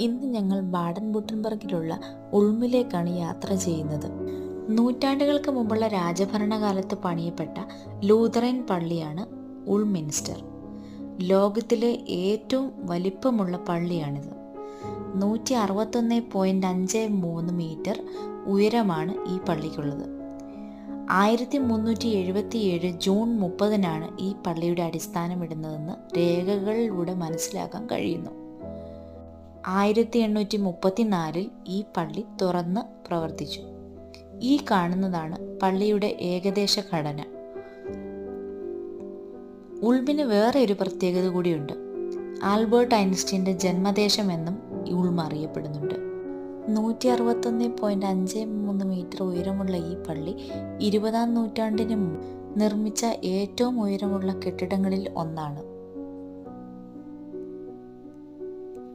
ഇന്ന് ഞങ്ങൾ ബാഡൻ ബുട്ടൻബർഗിലുള്ള ഉൾമിലേക്കാണ് യാത്ര ചെയ്യുന്നത്. നൂറ്റാണ്ടുകൾക്ക് മുമ്പുള്ള രാജഭരണകാലത്ത് പണിയപ്പെട്ട ലൂതറൻ പള്ളിയാണ് ഉൾമിൻസ്റ്റർ. ലോകത്തിലെ ഏറ്റവും വലിപ്പമുള്ള പള്ളിയാണിത്. നൂറ്റി അറുപത്തൊന്ന് പോയിന്റ് അഞ്ച് മൂന്ന് മീറ്റർ ഉയരമാണ് ഈ പള്ളിക്കുള്ളത്. ആയിരത്തി മുന്നൂറ്റി എഴുപത്തി ഏഴ് ജൂൺ മുപ്പതിനാണ് ഈ പള്ളിയുടെ അടിസ്ഥാനം ഇടുന്നതെന്ന് രേഖകളിലൂടെ മനസ്സിലാക്കാൻ കഴിയുന്നു. ആയിരത്തി എണ്ണൂറ്റി മുപ്പത്തിനാലിൽ ഈ പള്ളി തുറന്ന് പ്രവർത്തിച്ചു. ഈ കാണുന്നതാണ് പള്ളിയുടെ ഏകദേശ ഘടന. ഉൾമിന് വേറെ ഒരു പ്രത്യേകത കൂടിയുണ്ട്. ആൽബർട്ട് ഐൻസ്റ്റീന്റെ ജന്മദേശം എന്നും ഈ ഉൾമ അറിയപ്പെടുന്നുണ്ട്. നൂറ്റി അറുപത്തൊന്ന് പോയിന്റ് അഞ്ച് മൂന്ന് മീറ്റർ ഉയരമുള്ള ഈ പള്ളി ഇരുപതാം നൂറ്റാണ്ടിന് നിർമ്മിച്ച ഏറ്റവും ഉയരമുള്ള കെട്ടിടങ്ങളിൽ ഒന്നാണ്.